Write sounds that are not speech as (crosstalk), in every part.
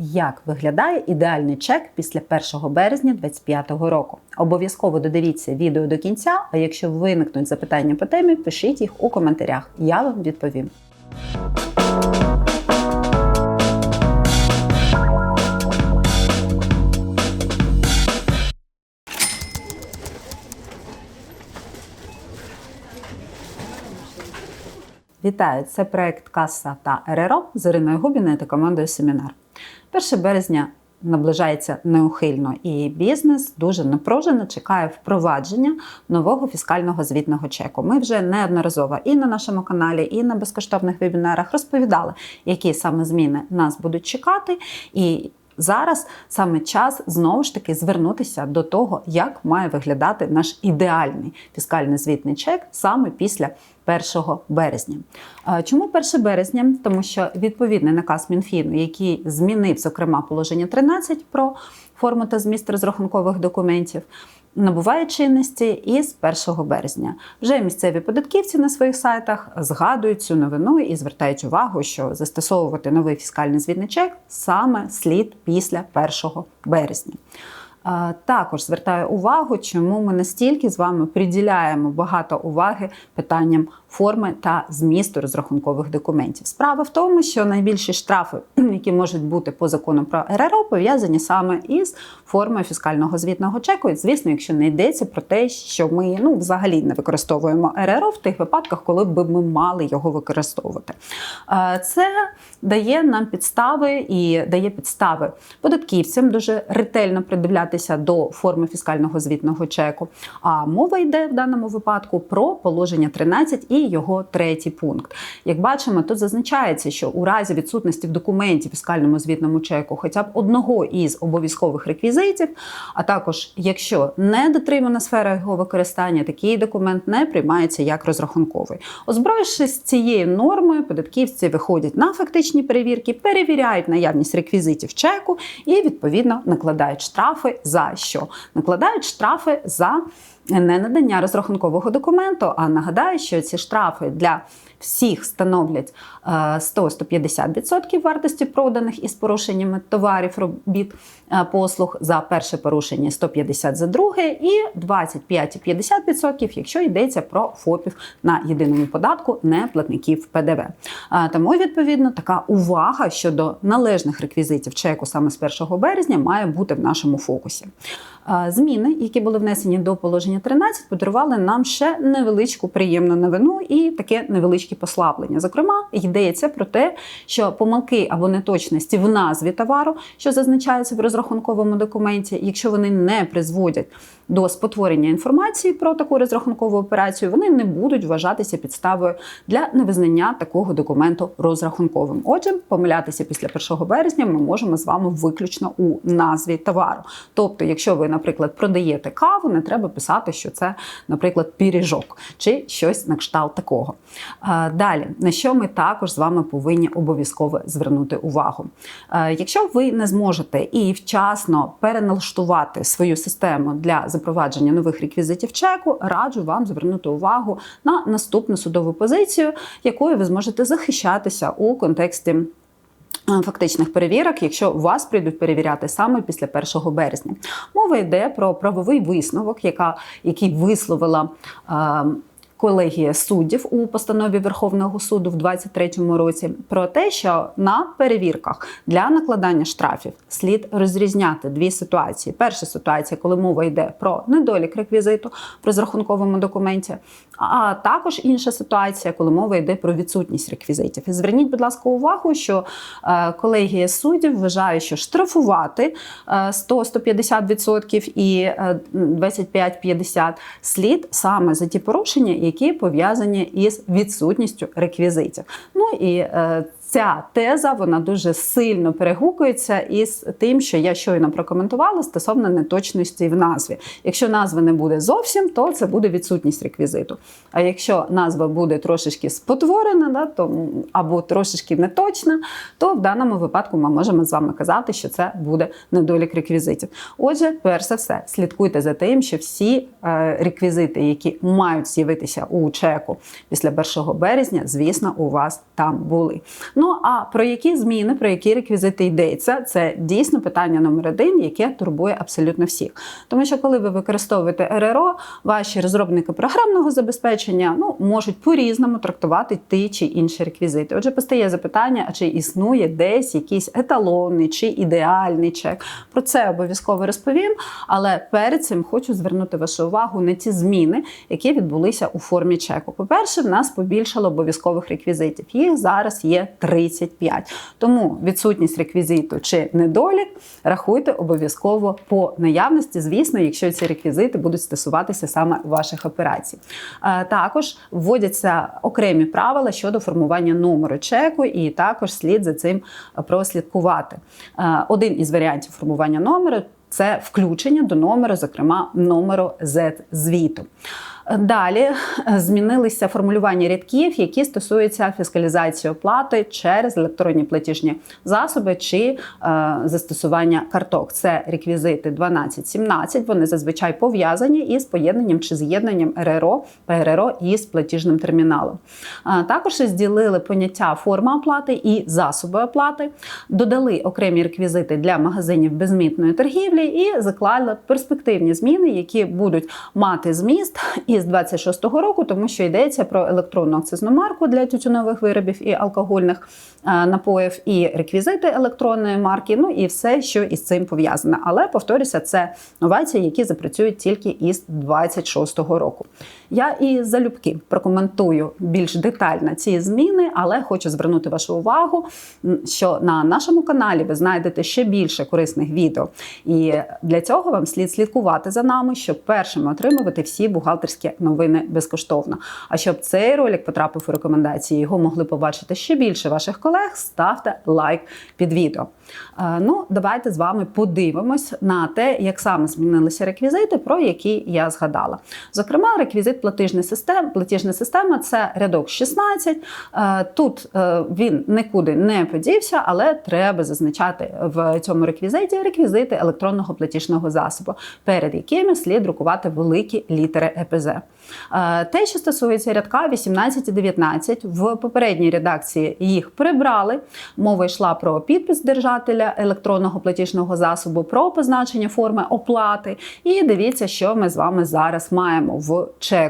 Як виглядає ідеальний чек після 1 березня 2025 року? Обов'язково додивіться відео до кінця. А якщо виникнуть запитання по темі, пишіть їх у коментарях. Я вам відповім. Вітаю! Це проект Каса та РРО з Іриною Губіною та командою Семінар. 1 березня наближається неухильно, і бізнес дуже напружено чекає впровадження нового фіскального звітного чеку. Ми вже неодноразово і на нашому каналі, і на безкоштовних вебінарах розповідали, які саме зміни нас будуть чекати. І Зараз саме час знову ж таки звернутися до того, як має виглядати наш ідеальний фіскальний звітний чек саме після 1 березня. Чому 1 березня? Тому що відповідний наказ Мінфіну, який змінив зокрема положення 13 про форму та зміст розрахункових документів. Набуває чинності із 1 березня. Вже місцеві податківці на своїх сайтах згадують цю новину і звертають увагу, що застосовувати новий фіскальний звітний чек саме слід після 1 березня. Також звертаю увагу, чому ми настільки з вами приділяємо багато уваги питанням форми та змісту розрахункових документів. Справа в тому, що найбільші штрафи, (clears throat) які можуть бути по закону про РРО, пов'язані саме із формою фіскального звітного чеку. І, звісно, якщо не йдеться про те, що ми ну взагалі не використовуємо РРО в тих випадках, коли б ми мали його використовувати. Це дає нам підстави і дає підстави податківцям дуже ретельно придивлятися до форми фіскального звітного чеку. А мова йде в даному випадку про положення 13 і його третій пункт. Як бачимо, тут зазначається, що у разі відсутності в документі фіскальному звітному чеку хоча б одного із обов'язкових реквізитів, а також якщо не дотримана сфера його використання, такий документ не приймається як розрахунковий. Озброївшись цією нормою, податківці виходять на фактичні перевірки, перевіряють наявність реквізитів чеку і відповідно накладають штрафи за що? Накладають штрафи за ненадання розрахункового документу. А нагадаю, що ці штрафи для всіх становлять 100-150% вартості проданих із порушеннями товарів, робіт, послуг за перше порушення 150 за друге, і 25-50%, якщо йдеться про ФОПів на єдиному податку, не платників ПДВ. Тому, відповідно, така увага щодо належних реквізитів чеку саме з 1 березня має бути в нашому фокусі. Зміни, які були внесені до положення 13, подарували нам ще невеличку приємну новину і таке невеличке послаблення. Зокрема, йдеться про те, що помилки або неточності в назві товару, що зазначаються в розрахунковому документі, якщо вони не призводять до спотворення інформації про таку розрахункову операцію, вони не будуть вважатися підставою для невизнання такого документу розрахунковим. Отже, помилятися після 1 березня ми можемо з вами виключно у назві товару. Тобто, якщо ви, наприклад, продаєте каву, не треба писати, що це, наприклад, піріжок чи щось на кшталт такого. Далі, на що ми також з вами повинні обов'язково звернути увагу. Якщо ви не зможете і вчасно переналаштувати свою систему для запровадження нових реквізитів чеку, раджу вам звернути увагу на наступну судову позицію, якою ви зможете захищатися у контексті. Фактичних перевірок, якщо вас прийдуть перевіряти саме після 1 березня, мова йде про правовий висновок, яка, який висловила е, колегія суддів у постанові Верховного суду в 2023 році про те, що на перевірках для накладання штрафів слід розрізняти дві ситуації. Перша ситуація, коли мова йде про недолік реквізиту в розрахунковому документі, а також інша ситуація, коли мова йде про відсутність реквізитів. І зверніть, будь ласка, увагу, що е, колегія суддів вважає, що штрафувати 100-150% і 25-50 слід саме за ті порушення, які пов'язані із відсутністю реквізитів. Ну і е, Ця теза вона дуже сильно перегукується із тим, що я щойно прокоментувала стосовно неточності в назві. Якщо назви не буде зовсім, то це буде відсутність реквізиту. А якщо назва буде трошечки спотворена, да, то або трошечки неточна, то в даному випадку ми можемо з вами казати, що це буде недолік реквізитів. Отже, перш за все, слідкуйте за тим, що всі е, реквізити, які мають з'явитися у чеку після 1 березня, звісно, у вас там були. Ну а про які зміни, про які реквізити йдеться, це дійсно питання номер один, яке турбує абсолютно всіх. Тому що коли ви використовуєте РРО, ваші розробники програмного забезпечення ну, можуть по-різному трактувати ті чи інші реквізити. Отже, постає запитання, а чи існує десь якийсь еталонний чи ідеальний чек. Про це обов'язково розповім. Але перед цим хочу звернути вашу увагу на ті зміни, які відбулися у формі чеку. По-перше, в нас побільшало обов'язкових реквізитів. Їх зараз є 35. Тому відсутність реквізиту чи недолік рахуйте обов'язково по наявності, звісно, якщо ці реквізити будуть стосуватися саме ваших операцій. Е, Також вводяться окремі правила щодо формування номеру чеку, і також слід за цим прослідкувати. Е, Один із варіантів формування номеру це включення до номеру, зокрема номеру Z-звіту. Далі е, змінилися формулювання рядків, які стосуються фіскалізації оплати через електронні платіжні засоби чи е, застосування карток. Це реквізити 12-17. Вони зазвичай пов'язані із поєднанням чи з'єднанням РРО, ПРРО із платіжним терміналом. Е, також розділили поняття форма оплати і засоби оплати, додали окремі реквізити для магазинів безмітної торгівлі і заклали перспективні зміни, які будуть мати зміст із 26-го року, тому що йдеться про електронну акцизну марку для тютюнових виробів і алкогольних е, напоїв, і реквізити електронної марки, ну і все, що із цим пов'язане. Але повторюся, це новації, які запрацюють тільки із 26-го року. Я і залюбки прокоментую більш детально ці зміни, але хочу звернути вашу увагу, що на нашому каналі ви знайдете ще більше корисних відео. І для цього вам слід слідкувати за нами, щоб першими отримувати всі бухгалтерські новини безкоштовно. А щоб цей ролик потрапив у рекомендації, його могли побачити ще більше ваших колег, ставте лайк під відео. Е, Ну, давайте з вами подивимось на те, як саме змінилися реквізити, про які я згадала. Зокрема, реквізит платіжної. Платіжна система це рядок 16. Е, Тут е, він нікуди не подівся, але треба зазначати в цьому реквізиті реквізити електронного платіжного засобу, перед якими слід друкувати великі літери ЕПЗ. Е, Те, що стосується рядка 18 і 19, в попередній редакції їх прибрали. Мова йшла про підпис держателя електронного платіжного засобу, про позначення форми оплати. І дивіться, що ми з вами зараз маємо в чеку.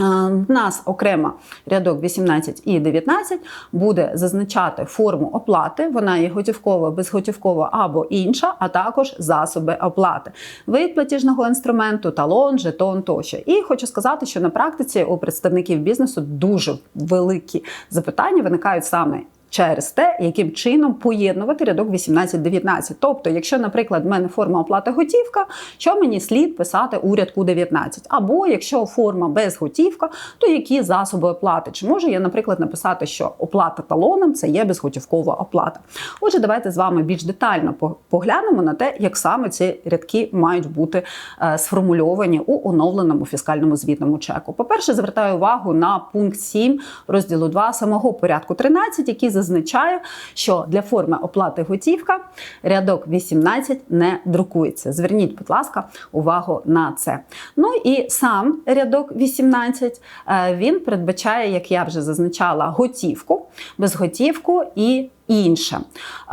Е, В нас окремо рядок 18 і 19 буде зазначати форму оплати. Вона є готівкова, безготівкова або інша, а також засоби оплати, вид платіжного інструменту, талон, жетон тощо. І хочу сказати, що на практиці у представників бізнесу дуже великі запитання виникають саме. Через те, яким чином поєднувати рядок 18-19. Тобто, якщо, наприклад, в мене форма оплати готівка, що мені слід писати у рядку 19? Або якщо форма безготівка, то які засоби оплати? Чи можу я, наприклад, написати, що оплата талоном це є безготівкова оплата? Отже, давайте з вами більш детально поглянемо на те, як саме ці рядки мають бути е, сформульовані у оновленому фіскальному звітному чеку. По-перше, звертаю увагу на пункт 7 розділу 2 самого порядку 13, який зазначає, що для форми оплати готівка рядок 18 не друкується. Зверніть, будь ласка, увагу на це. Ну і сам рядок 18 е, він передбачає, як я вже зазначала, готівку, безготівку і інше.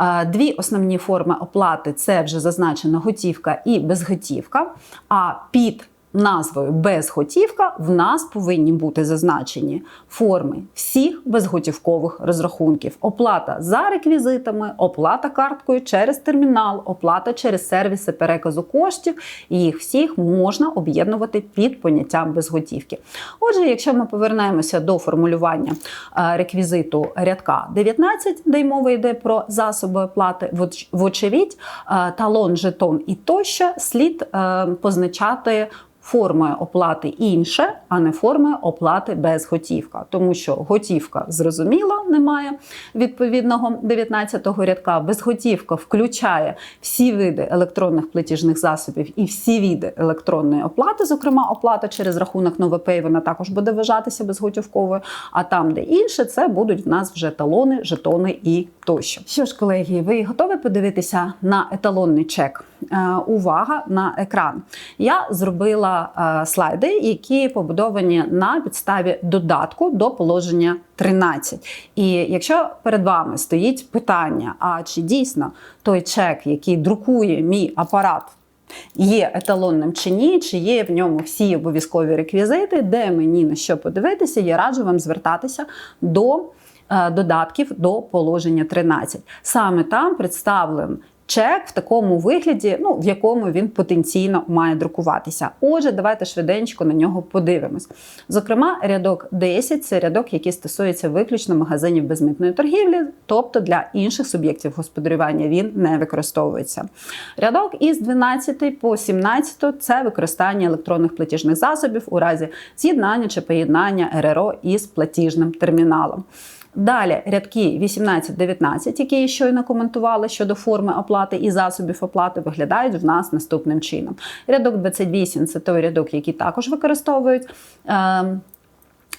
Е, Дві основні форми оплати це вже зазначена готівка і безготівка. А під назвою безготівка в нас повинні бути зазначені форми всіх безготівкових розрахунків: оплата за реквізитами, оплата карткою через термінал, оплата через сервіси переказу коштів. І їх всіх можна об'єднувати під поняттям безготівки. Отже, якщо ми повернемося до формулювання е, реквізиту рядка 19, де й мова йде про засоби оплати, воч- вочевидь, е, талон, жетон і тощо слід е, позначати формою оплати інше, а не формою оплати без готівка. Тому що готівка зрозуміла, немає відповідного 19-го рядка. Безготівка включає всі види електронних платіжних засобів і всі види електронної оплати, зокрема оплата через рахунок NovaPay, вона також буде вважатися безготівковою. А там, де інше, це будуть в нас вже талони, жетони і тощо. Що ж, колеги, ви готові подивитися на еталонний чек е, увага на екран. Я зробила е, слайди, які побудовані на підставі додатку до положення 13. І якщо перед вами стоїть питання, а чи дійсно той чек, який друкує мій апарат, є еталонним чи ні, чи є в ньому всі обов'язкові реквізити, де мені на що подивитися, я раджу вам звертатися до е, додатків до положення 13. Саме там представлен чек в такому вигляді, ну в якому він потенційно має друкуватися. Отже, давайте швиденько на нього подивимось. Зокрема, рядок 10 це рядок, який стосується виключно магазинів безмитної торгівлі, тобто для інших суб'єктів господарювання він не використовується. Рядок із 12 по 17 це використання електронних платіжних засобів у разі з'єднання чи поєднання РРО із платіжним терміналом. Далі рядки 18-19, які я щойно коментувала щодо форми оплати і засобів оплати, виглядають в нас наступним чином. Рядок 28 це той рядок, який також використовують.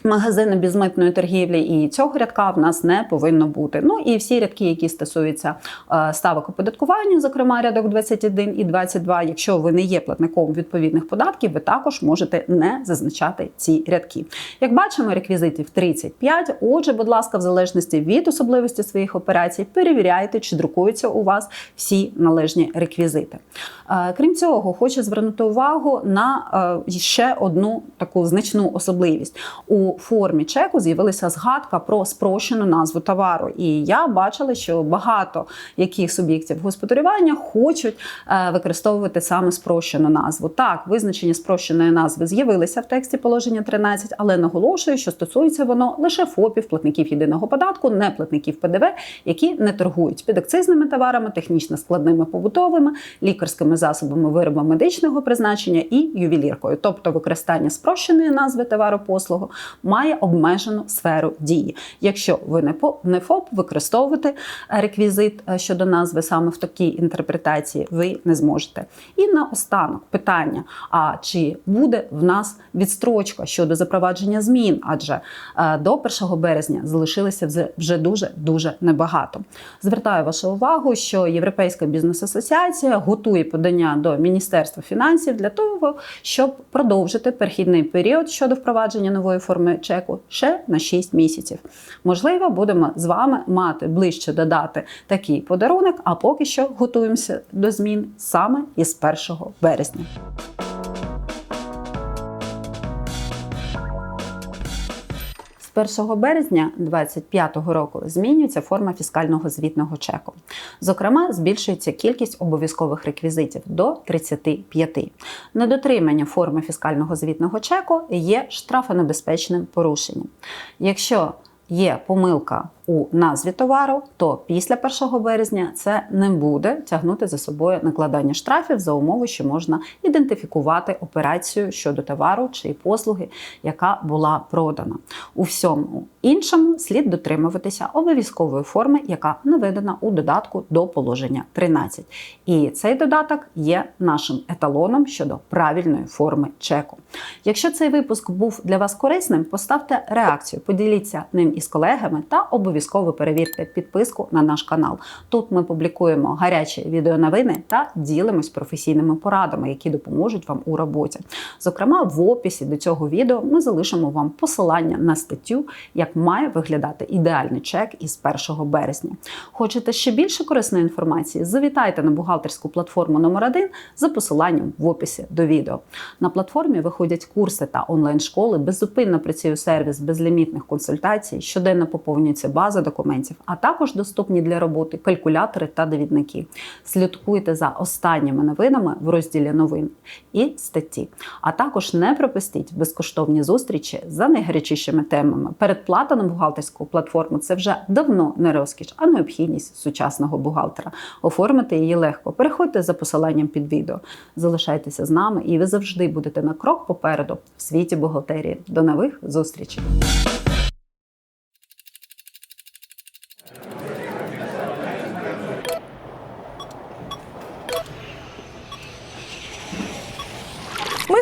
Магазини безмитної торгівлі і цього рядка в нас не повинно бути. Ну і всі рядки, які стосуються е, ставок оподаткування, зокрема рядок 21 і 22, якщо ви не є платником відповідних податків, ви також можете не зазначати ці рядки. Як бачимо, реквізитів 35. Отже, будь ласка, в залежності від особливості своїх операцій, перевіряйте, чи друкуються у вас всі належні реквізити. Е, Крім цього, хочу звернути увагу на е, ще одну таку значну особливість. У формі чеку з'явилася згадка про спрощену назву товару. І я бачила, що багато яких суб'єктів господарювання хочуть е, використовувати саме спрощену назву. Так, визначення спрощеної назви з'явилися в тексті положення 13, але наголошую, що стосується воно лише ФОПів, платників єдиного податку, не платників ПДВ, які не торгують підакцизними товарами, технічно складними побутовими, лікарськими засобами, виробами медичного призначення і ювеліркою, тобто використання спрощеної назви товару послугу має обмежену сферу дії. Якщо ви не по- не ФОП, використовувати реквізит е, щодо назви саме в такій інтерпретації ви не зможете. І наостанок питання: а чи буде в нас відстрочка щодо запровадження змін? Адже е, до 1 березня залишилося вже- дуже дуже небагато. Звертаю вашу увагу, що Європейська бізнес-асоціація готує подання до Міністерства фінансів для того, щоб продовжити перехідний період щодо впровадження нової форми чеку ще на 6 місяців. Можливо, будемо з вами мати ближче додати такий подарунок, а поки що готуємося до змін саме із 1 березня. З 1 березня 2025 року змінюється форма фіскального звітного чеку. Зокрема, збільшується кількість обов'язкових реквізитів до 35. Недотримання форми фіскального звітного чеку є штрафонебезпечним порушенням. Якщо є помилка у назві товару, то після 1 березня це не буде тягнути за собою накладання штрафів за умови, що можна ідентифікувати операцію щодо товару чи послуги, яка була продана. У всьому іншому слід дотримуватися обов'язкової форми, яка наведена у додатку до положення 13. І цей додаток є нашим еталоном щодо правильної форми чеку. Якщо цей випуск був для вас корисним, поставте реакцію, поділіться ним із колегами та обов'язково перевірте підписку на наш канал. Тут ми публікуємо гарячі відеоновини та ділимось професійними порадами, які допоможуть вам у роботі. Зокрема, в описі до цього відео ми залишимо вам посилання на статтю, як має виглядати ідеальний чек із 1 березня. Хочете ще більше корисної інформації? Завітайте на бухгалтерську платформу номер 1 за посиланням в описі до відео. На платформі виходять курси та онлайн-школи, беззупинно працює сервіс безлімітних консультацій, щоденно поповнюється база документів, а також доступні для роботи калькулятори та довідники. Слідкуйте за останніми новинами в розділі новин і статті. А також не пропустіть безкоштовні зустрічі за найгарячішими темами. Передплата на бухгалтерську платформу це вже давно не розкіш, а необхідність сучасного бухгалтера. Оформити її легко. Переходьте за посиланням під відео. Залишайтеся з нами, і ви завжди будете на крок попереду в світі бухгалтерії. До нових зустрічей! Ми